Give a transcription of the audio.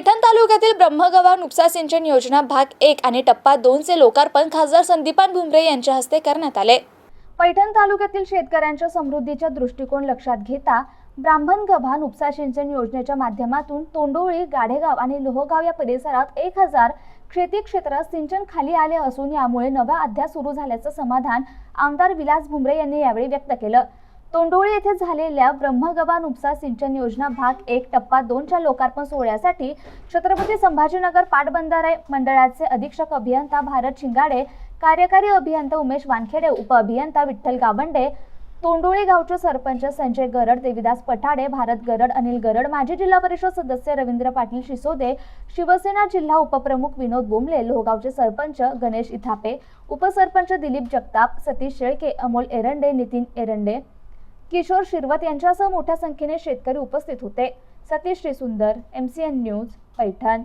पैठण तालुक्यातील ब्रह्मगव्हा नुकसा सिंचन योजना भाग एक आणि टप्पा दोनचे लोकार्पण खासदार संदीपान भुमरे यांच्या हस्ते करण्यात आले. पैठण तालुक्यातील शेतकऱ्यांच्या समृद्धीचा दृष्टिकोन लक्षात घेता ब्राह्मणगव्हा उपसा सिंचन योजनेच्या माध्यमातून तोंडोळी गाढेगाव आणि लोहगाव या परिसरात एक हजार शेती क्षेत्रात सिंचन खाली आले असून यामुळे नवा अध्याय सुरू झाल्याचं समाधान आमदार विलास भुमरे यांनी यावेळी व्यक्त केलं. तोंडोळी येथे झालेल्या ब्रह्मगवान उपसा सिंचन योजना भाग एक टप्पा दोनच्या लोकार्पण सोहळ्यासाठी छत्रपती संभाजीनगर पाटबंधारे मंडळाचे अधीक्षक अभियंता भारत शिंगाडे कार्यकारी अभियंता उमेश वानखेडे उपअभियंता विठ्ठल गावंडे तोंडोळी गावचे सरपंच संजय गरड देविदास पठाडे भारत गरड अनिल गरड माजी जिल्हा परिषद सदस्य रवींद्र पाटील शिसोदे शिवसेना जिल्हा उपप्रमुख विनोद बोंबले लोहगावचे सरपंच गणेश इथापे उपसरपंच दिलीप जगताप सतीश शेळके अमोल एरंडे नितीन एरंडे किशोर शिरवत यांच्यासह मोठ्या संख्येने शेतकरी उपस्थित होते. Satish Shrisundar M C N news Paithan.